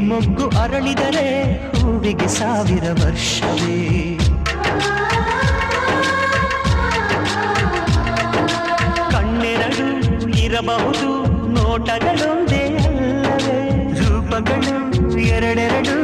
ಮೊಗ್ಗು ಅರಳಿದರೆ ಹೂವಿಗೆ ಸಾವಿರ ವರ್ಷವೇ. ಕಣ್ಣೆರಡು ಇರಬಹುದು ನೋಟಗಳೊಂದೇ ಅಲ್ಲವೇ. ರೂಪಗಳು ಎರಡೆರಡು